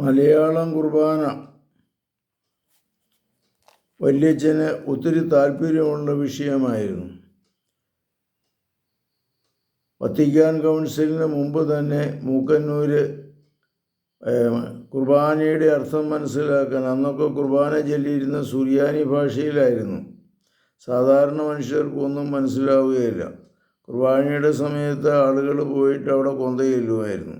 മലയാളം കുർബാന. വല്യച്ഛന് ഒത്തിരി താല്പര്യമുള്ള വിഷയമായിരുന്നു. വത്തിക്കാൻ കൗൺസിലിന് മുമ്പ് തന്നെ മൂക്കന്നൂർ കുർബാനയുടെ അർത്ഥം മനസ്സിലാക്കാൻ അന്നൊക്കെ കുർബാന ചൊല്ലിയിരുന്ന സുറിയാനി ഭാഷയിലായിരുന്നു. സാധാരണ മനുഷ്യർക്ക് ഒന്നും മനസ്സിലാവുകയില്ല. കുർബാനയുടെ സമയത്ത് ആളുകൾ പോയിട്ട് അവിടെ കൊന്ത ചെല്ലുമായിരുന്നു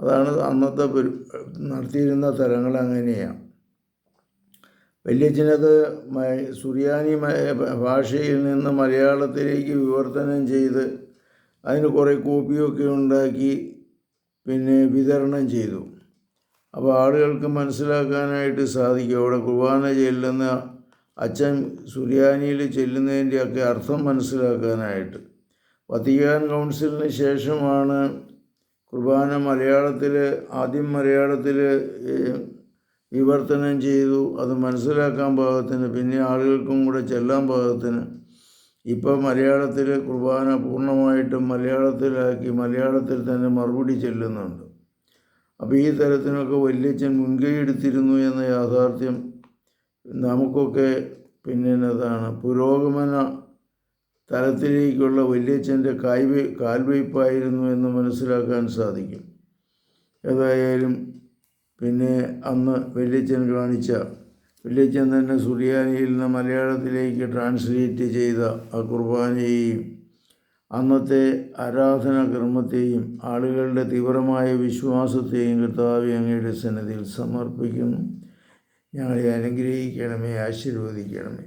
അതാണ് അന്നത്തെ നടത്തിയിരുന്ന തലങ്ങൾ അങ്ങനെയാണ്. വല്യച്ഛനത് സുറിയാനി ഭാഷയിൽ നിന്ന് മലയാളത്തിലേക്ക് വിവർത്തനം ചെയ്ത് അതിന് കുറേ കോപ്പിയൊക്കെ ഉണ്ടാക്കി പിന്നെ വിതരണം ചെയ്തു. അപ്പോൾ ആളുകൾക്ക് മനസ്സിലാക്കാനായിട്ട് സാധിക്കും. അവിടെ കുർബാന ചെല്ലുന്ന അച്ഛൻ സുറിയാനിയിൽ ചെല്ലുന്നതിന്റെയൊക്കെ അർത്ഥം മനസ്സിലാക്കാനായിട്ട്. വത്തിക്കാൻ കൗൺസിലിന് ശേഷമാണ് കുർബാന മലയാളത്തിൽ ആദ്യം മലയാളത്തിൽ വിവർത്തനം ചെയ്തു. അത് മനസ്സിലാക്കാൻ പാകത്തിന് പിന്നെ ആളുകൾക്കും കൂടെ ചെല്ലാൻ പാകത്തിന്. ഇപ്പോൾ മലയാളത്തിൽ കുർബാന പൂർണമായിട്ടും മലയാളത്തിലാക്കി മലയാളത്തിൽ തന്നെ മറുപടി ചെല്ലുന്നുണ്ട്. അപ്പോൾ ഈ തരത്തിനൊക്കെ വല്യച്ഛൻ മുൻകൈ എടുത്തിരുന്നു എന്ന യാഥാർത്ഥ്യം നമുക്കൊക്കെ പിന്നെ എന്നതാണ് പുരോഗമന തലത്തിലേക്കുള്ള വല്യച്ഛന്റെ കായ്വ കാൽവയ്പായിരുന്നു എന്ന് മനസ്സിലാക്കാൻ സാധിക്കും. ഏതായാലും പിന്നെ അന്ന് വല്യച്ഛൻ കാണിച്ച വല്യച്ഛൻ തന്നെ സുറിയാനിയിൽ നിന്ന് മലയാളത്തിലേക്ക് ട്രാൻസ്ലേറ്റ് ചെയ്ത ആ കുർബാനയെയും അന്നത്തെ ആരാധന ക്രമത്തെയും ആളുകളുടെ തീവ്രമായ വിശ്വാസത്തെയും കർത്താവി അങ്ങയുടെ സന്നദ്ധിയിൽ സമർപ്പിക്കുന്നു. ഞങ്ങളെ അനുഗ്രഹിക്കണമേ ആശീർവദിക്കണമേ.